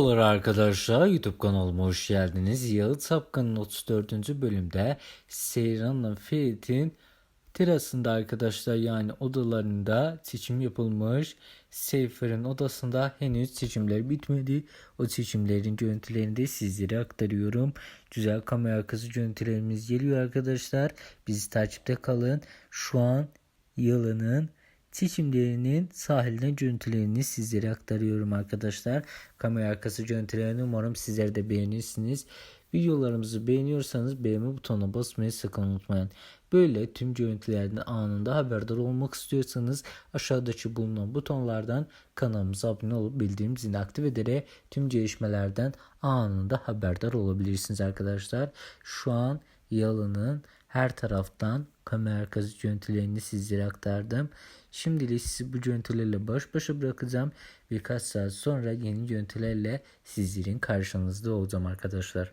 Merhabalar arkadaşlar YouTube kanalıma hoş geldiniz. Yağı Sapkan'ın 34. bölümde Seyran'la Ferit'in terasında arkadaşlar yani odalarında seçim yapılmış. Seyfer'in odasında henüz seçimler bitmedi. O seçimlerin görüntülerini de sizlere aktarıyorum. Güzel kamera arkası görüntülerimiz geliyor arkadaşlar. Bizi takipte kalın. Şu an yılının seçimlerinin sahilden görüntülerini sizlere aktarıyorum arkadaşlar. Kamera arkası görüntülerini umarım sizler de beğenirsiniz. Videolarımızı beğeniyorsanız beğenme butonuna basmayı sakın unutmayın. Böyle tüm görüntülerden anında haberdar olmak istiyorsanız aşağıdaki bulunan butonlardan kanalımıza abone olup bildirim zilini aktif ederek tüm gelişmelerden anında haberdar olabilirsiniz arkadaşlar. Şu an Yalı'nın her taraftan kamera arkası görüntülerini sizlere aktardım. Şimdilik sizi bu görüntülerle baş başa bırakacağım. Birkaç saat sonra yeni görüntülerle sizlerin karşınızda olacağım arkadaşlar.